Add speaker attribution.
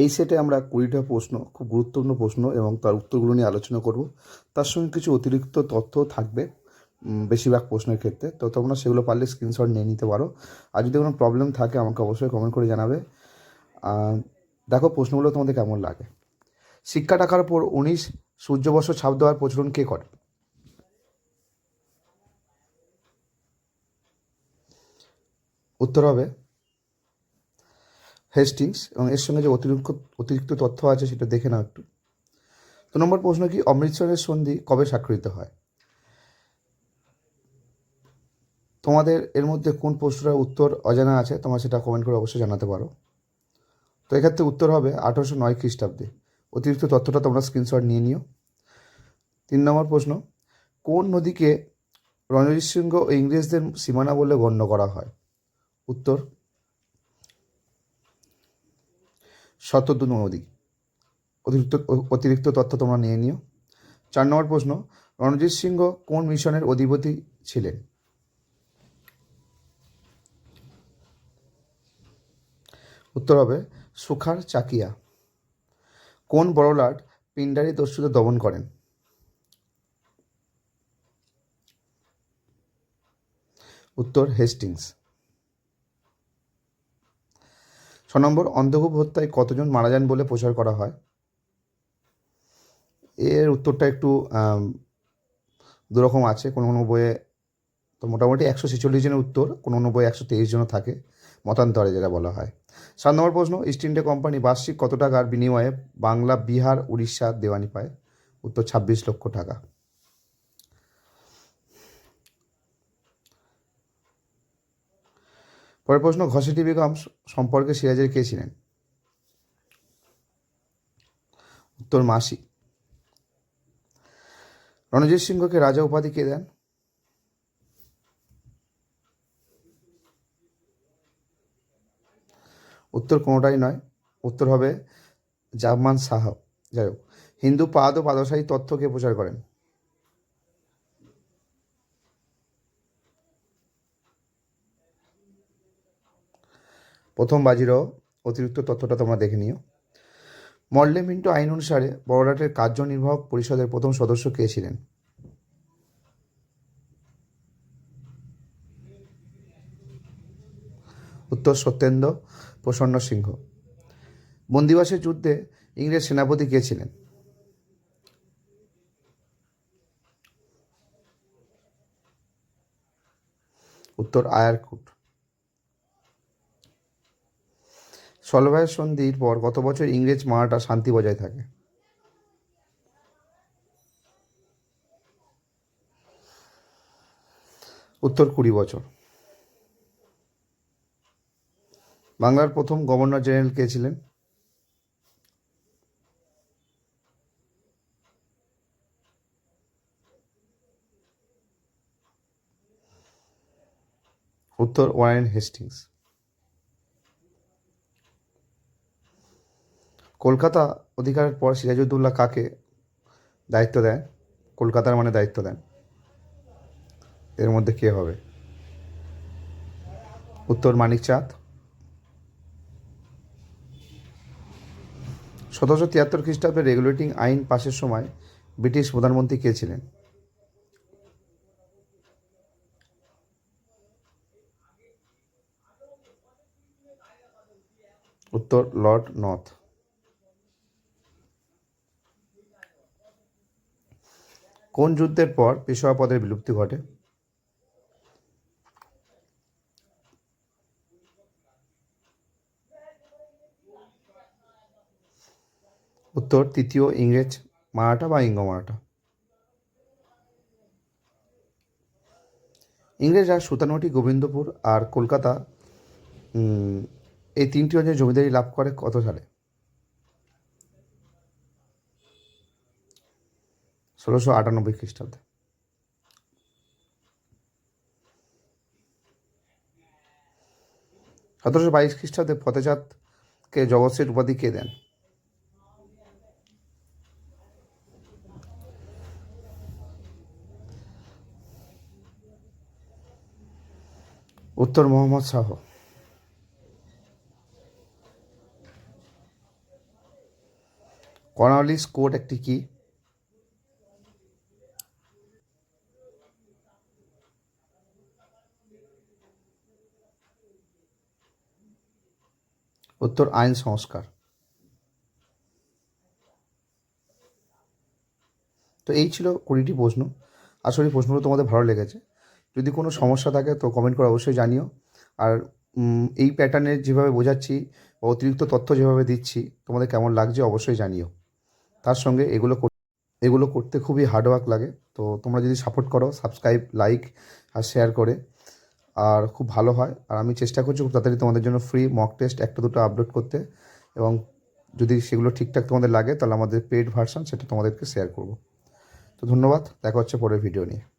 Speaker 1: এই সেটে আমরা কুড়িটা প্রশ্ন, খুব গুরুত্বপূর্ণ প্রশ্ন এবং তার উত্তরগুলো নিয়ে আলোচনা করব। তার সঙ্গে কিছু অতিরিক্ত তথ্য থাকবে বেশিরভাগ প্রশ্নের ক্ষেত্রে। তো তোমরা সেগুলো পারলে স্ক্রিনশট নিয়ে নিতে পারো। আর যদি কোনো প্রবলেম থাকে, আমাকে অবশ্যই কমেন্ট করে জানাবে। দেখো প্রশ্নগুলো তোমাদের কেমন লাগে? শিক্ষা টাকার উপর উনিশ, সূর্যবর্ষ ছাপ দেওয়ার প্রচলন কে করে? উত্তর হবে হেস্টিংস এবং এর সঙ্গে যে অতিরিক্ত অতিরিক্ত তথ্য আছে সেটা দেখে নাও একটু। দু নম্বর প্রশ্ন কি, অমৃতসরের সন্ধি কবে স্বাক্ষরিত হয়? তোমাদের এর মধ্যে কোন প্রশ্নটার উত্তর অজানা আছে, তোমরা সেটা কমেন্ট করে অবশ্যই জানাতে পারো। তো এক্ষেত্রে উত্তর হবে আঠারোশো নয় খ্রিস্টাব্দে। অতিরিক্ত তথ্যটা তোমরা স্ক্রিনশট নিয়ে নিও। তিন নম্বর প্রশ্ন, কোন নদীকে রণজিৎ সিংহ ও ইংরেজদের সীমানা বলে গণ্য করা হয়? উত্তর শতদ্রু নদী অতিরিক্ত অতিরিক্ত তথ্য তোমরা নিয়ে নিও। চার নম্বর প্রশ্ন, রণজিৎ সিংহ কোন মিশনের অধিপতি ছিলেন? উত্তর হবে সুখার চাকিয়া। কোন বড়লাট পিন্ডারি দস্যুদের দমন করেন? উত্তর হেস্টিংস। নম্বর অন্ধকূপ হত্যায় কতজন মারা যান বলে প্রচার করা হয়? এর উত্তরটা একটু দুরকম আছে। কোনো কোনো বইয়ে তো মোটামুটি একশো ছেচল্লিশ জনের উত্তর, কোনো কোনো বইয়ে একশো তেইশ জনও থাকে, মতান্তরে যেটা বলা হয়। সাত নম্বর প্রশ্ন ইস্ট ইন্ডিয়া কোম্পানি বার্ষিক কত টাকার বিনিময়ে বাংলা, বিহার, উড়িষ্যা দেওয়ানি পায়? উত্তর ছাব্বিশ লক্ষ টাকা। পরের প্রশ্ন ঘসেটি বেগম সম্পর্কে সিরাজের কে ছিলেন? উত্তর, মাসি। রণজিৎ সিংহকে রাজা উপাধি কে দেন? উত্তর কোনোটাই নয়। উত্তর হবে জামান শাহ যাই হোক, হিন্দু পাদ ও পাদশাহী তত্ত্বকে প্রচার করেন? প্রথম বাজিরাও অতিরিক্ত তথ্যটা তোমরা দেখে নিও। মল্লে মিন্টো আইন অনুসারে বড়লাটের কার্যনির্বাহক পরিষদের প্রথম সদস্য কে ছিলেন? উত্তর সত্যেন্দ্র প্রসন্ন সিংহ। বন্দিবাসের যুদ্ধে ইংরেজ সেনাপতি কে ছিলেন? উত্তর আয়ারকুট। সলভাইয়ের সন্ধির পর গত বছর ইংরেজ মারাঠা শান্তি বজায় থাকে। উত্তর কুড়ি বছর। বাংলার প্রথম গভর্নর জেনারেল কে ছিলেন? উত্তর ওয়ারেন হেস্টিংস। কলকাতা অধিকারের পর সিরাজউদ্দৌলা কাকে দায়িত্ব দেন? কলকাতার মানে দায়িত্ব দেন। এর মধ্যে কে হবে? উত্তর মানিক চাঁদ সতেরোশো তিয়াত্তর খ্রিস্টাব্দে রেগুলেটিং আইন পাশের সময় ব্রিটিশ প্রধানমন্ত্রী কে ছিলেন? উত্তর লর্ড নর্থ। কোন যুদ্ধের পর পেশোয়া পদের বিলুপ্তি ঘটে? উত্তর, তৃতীয়, ইংরেজ, মারাঠা বা ইঙ্গ মারাঠা? ইংরেজরা সুতানুটি, গোবিন্দপুর আর কলকাতা এই তিনটি অঞ্চলে জমিদারি লাভ করে কত সালে? ষোলোশো আটানব্বই খ্রিস্টাব্দে। সতেরোশো বাইশ খ্রিস্টাব্দে ফতেচাঁদকে জগৎসের উপাধি কে দেন? উত্তর মোহাম্মদ শাহ। কর্নালিস কোড একটি কি? উত্তর আইন সংস্কার। তো এই ছিল কুড়িটি প্রশ্ন। করি প্রশ্নগুলো তোমাদের ভালো লেগেছে। যদি কোনো সমস্যা থাকে তো কমেন্ট করে অবশ্যই জানিও। আর এই প্যাটার্নে যেভাবে বোঝাচ্ছি বা অতিরিক্ত তথ্য যেভাবে দিচ্ছি, তোমাদের কেমন লাগছে অবশ্যই জানিও। তার সঙ্গে এগুলো এগুলো করতে খুবই হার্ডওয়ার্ক লাগে। তো তোমরা যদি সাপোর্ট করো সাবস্ক্রাইব লাইক আর শেয়ার করে আর খুব ভালো হয়। আর আমি চেষ্টা করছি খুব তাড়াতাড়ি তোমাদের জন্য ফ্রি মক টেস্ট একটা দুটো আপলোড করতে এবং যদি সেগুলো ঠিকঠাক তোমাদের লাগে তাহলে আমাদের পেড ভার্সন সেটা তোমাদেরকে শেয়ার করব। তো ধন্যবাদ, দেখা হচ্ছে পরের ভিডিও নিয়ে।